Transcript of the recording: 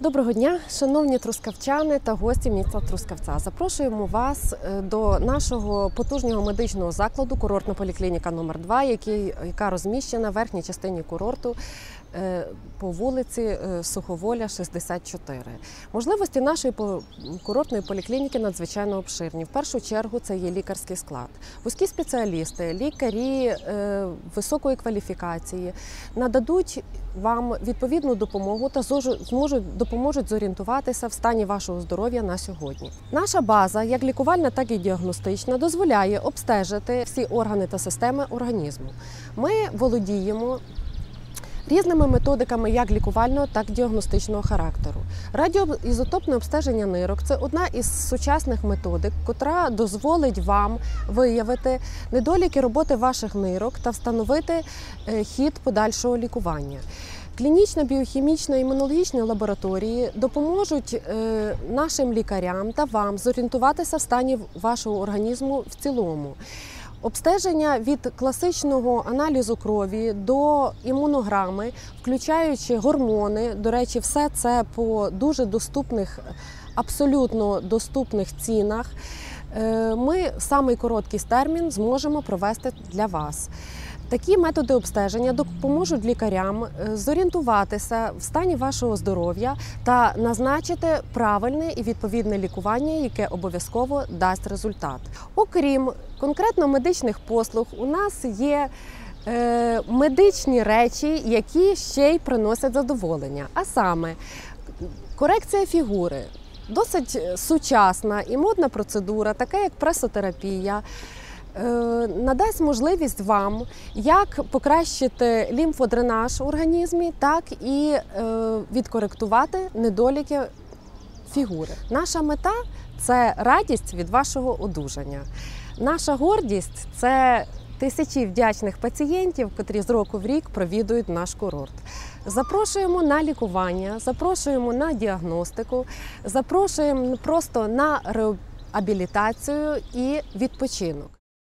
Доброго дня, шановні трускавчани та гості міста Трускавця. Запрошуємо вас е, до нашого потужного медичного закладу курортна поліклініка номер 2 який, яка розміщена в верхній частині курорту е, по вулиці е, Суховоля, 64. Можливості нашої курортної поліклініки надзвичайно обширні. В першу чергу це є лікарський склад. Вузькі спеціалісти, лікарі високої кваліфікації нададуть вам відповідну допомогу та зможуть допоможуть зорієнтуватися в стані вашого здоров'я на сьогодні. Наша база, як лікувальна, так і діагностична, дозволяє обстежити всі органи та системи організму. Ми володіємо. Різними методиками як лікувального, так і діагностичного характеру. Радіоізотопне обстеження нирок це одна із сучасних методик, котра дозволить вам виявити недоліки роботи ваших нирок та встановити е, хід подальшого лікування. Клінічна, біохімічна імунологічні лабораторії допоможуть е, нашим лікарям та вам зорієнтуватися в стані вашого організму в цілому. Обстеження від класичного аналізу крові до імунограми, включаючи гормони, до речі, все це по дуже доступних, абсолютно доступних цінах. е, Ми в самий короткий термін зможемо провести для вас. Такі методи обстеження допоможуть лікарям е, зорієнтуватися в стані вашого здоров'я та назначити правильне і відповідне лікування, яке обов'язково дасть результат. Окрім конкретно медичних послуг, у нас є е, медичні речі, які ще й приносять задоволення. А саме корекція фігури. Досить е, сучасна і модна процедура, така як пресотерапія, надасть можливість вам як покращити лімфодренаж в організмі, так і е, відкоректувати недоліки фігури. Наша мета це радість від вашого одужання. Наша гордість це тисячі вдячних пацієнтів, котрі з року в рік провідують наш курорт. Запрошуємо на лікування, запрошуємо на діагностику, запрошуємо просто на реабілітацію і відпочинок.